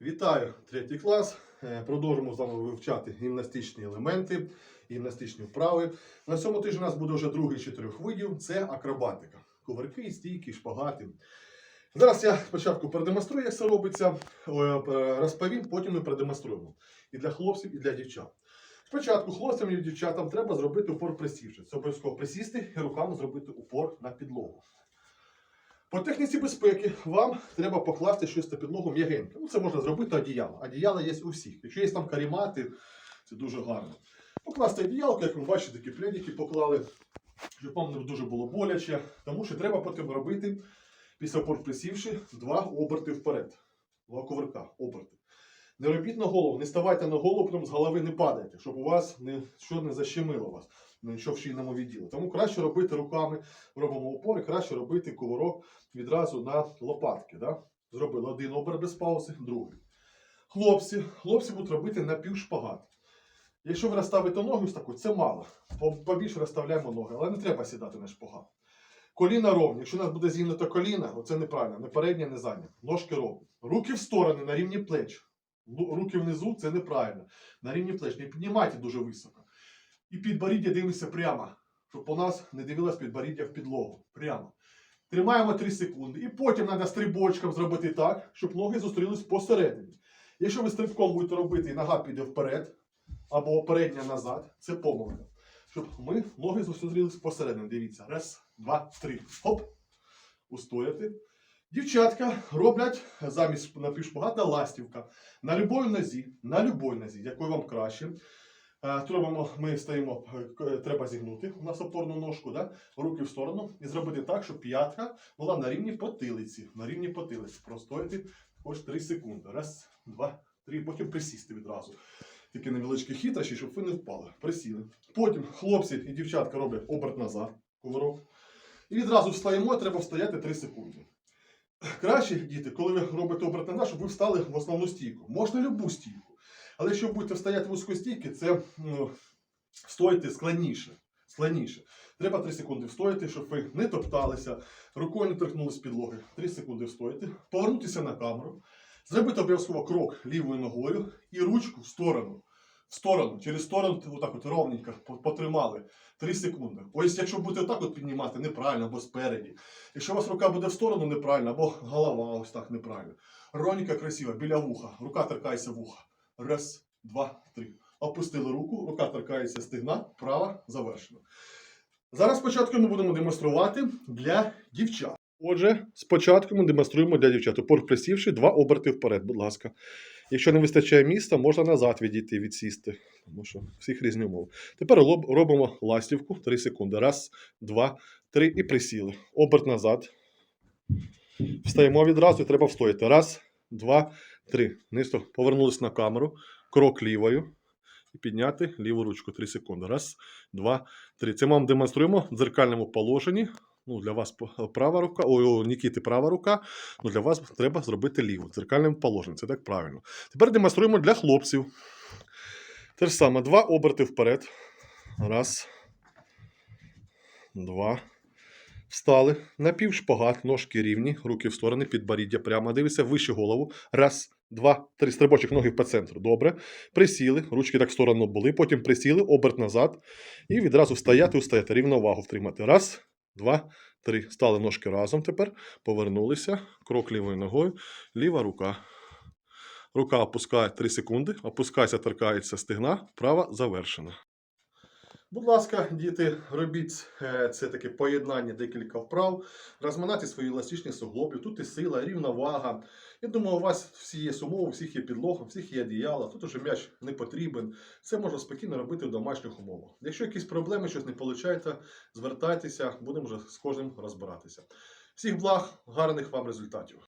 Вітаю третій клас. Е, Продовжимо з вами вивчати гімнастичні елементи, гімнастичні вправи. На цьому тижні у нас буде вже другий з чотирьох видів це акробатика. Кувырки, стійки, шпагати. Зараз я спочатку продемонструю, як це робиться, е, розповім, потім ми продемонструємо. І для хлопців, і для дівчат. Спочатку хлопцям і дівчатам треба зробити упор присівши. Це обов'язково присісти і руками зробити упор на підлогу. По техніці безпеки вам треба покласти щось на підлогу м'ягеньке. Ну, це можна зробити одіяло. Одіяло є у всіх. Якщо є там карімати, це дуже гарно. Покласти одіялко, як ви бачите, такі пледики поклали, щоб вам не дуже було боляче. Тому що треба потім робити, після присівши, два оберти вперед. Два коверка, оберти. Не робіть на голову, не ставайте на голову, потім з голови не падайте, щоб у вас нічого не защемило вас, нічого в шийному відділі. Тому краще робити руками, робимо опори, краще робити кувырок відразу на лопатки. Да? Зробили один обер без паузи, другий. Хлопці, хлопці будуть робити напівшпагат. Якщо ви розставите ноги ось таку, це мало. Побільше розставляємо ноги, але не треба сідати на шпагат. Коліна ровні. Якщо у нас буде зігнуто коліна, оце неправильно, не переднє, не заднє. Ножки ровні. Руки в сторони на рівні плеч. Руки внизу це неправильно. На рівні плеч. Не піднімайте дуже високо. І підборіддя дивимося прямо, щоб у нас не дивилось підборіддя в підлогу. Прямо. Тримаємо 3 секунди. І потім треба стрибочком зробити так, щоб ноги зустрілись посередині. Якщо ви стрибком будете робити і нога піде вперед, або передня назад, це помилка. Щоб ми ноги зустрілись посередині. Дивіться. Раз, два, три. Хоп. Устояти. Дівчатка роблять замість напівшпагата ластівка. На любой нозі, на любой нозі, якою вам краще. Е, ми стоїмо, е, треба зігнути у нас опорну ножку, да? руки в сторону і зробити так, щоб п'ятка була на рівні потилиці. На рівні потилиці. Простояти хоч 3 секунди. Раз, два, три. Потім присісти відразу. Такі невеличкі хитрощі, щоб ви не впали. Присіли. Потім хлопці і дівчатка роблять оберт назад, кувырок. І відразу встаємо, треба встояти 3 секунди. Краще, діти, коли ви робите оберт назад, щоб ви встали в основну стійку. Можна любу стійку. Але якщо будете стояти вузькостійки, це ну, стоїти складніше. складніше. Треба 3 секунди встояти, щоб ви не топталися, рукою не торкнули з підлоги. 3 секунди встояти, повернутися на камеру, зробити обов'язково крок лівою ногою і ручку в сторону. Сторону, через сторону, отак от ровненько потримали 3 секунди. Ось якщо будете отак от піднімати неправильно або спереді. Якщо у вас рука буде в сторону неправильно, або голова ось так неправильно. Ровненько, красиво, біля вуха. Рука торкається вуха. Раз, два, три. Опустили руку, рука торкається стегна, права завершено. Зараз спочатку ми будемо демонструвати для дівчат. Отже, спочатку ми демонструємо для дівчат. Упор присівши, два оберти вперед, будь ласка. Якщо не вистачає міста, можна назад відійти, відсісти, тому що всіх різні умови. Тепер робимо ластівку 3 секунди. Раз, два, три і присіли. Оберт назад. Встаємо відразу і треба встояти. Раз, два, три. Низько повернулись на камеру. Крок лівою. І підняти ліву ручку 3 секунди. Раз, два, три. Це ми вам демонструємо в дзеркальному положенні. Ну, для вас права рука, ой, у Нікіти права рука. Ну, для вас треба зробити ліву. В дзеркальному положенні. Це так правильно. Тепер демонструємо для хлопців. Те ж саме. Два оберти вперед. Раз. Два. Встали. Напівшпагат, ножки рівні, руки в сторони, підборіддя прямо. Дивися, вище голову. Раз, два, три. Стрибочок ноги по центру. Добре. Присіли, ручки так в сторону були. Потім присіли, оберт назад. І відразу встояти, устояти. Рівновагу втримати. Раз, два, три. Стали ножки разом тепер. Повернулися. Крок лівою ногою. Ліва рука. Рука опускає 3 секунди. Опускається, торкається стегна. Права завершена. Будь ласка, діти, робіть це таке поєднання декілька вправ, розминати свої еластичні суглоби. Тут і сила, рівновага. Я думаю, у вас всі є умови, у всіх є підлога, всіх є одіяла, тут уже м'яч не потрібен. Це можна спокійно робити в домашніх умовах. Якщо якісь проблеми, щось не виходить, звертайтеся, будемо вже з кожним розбиратися. Всіх благ, гарних вам результатів.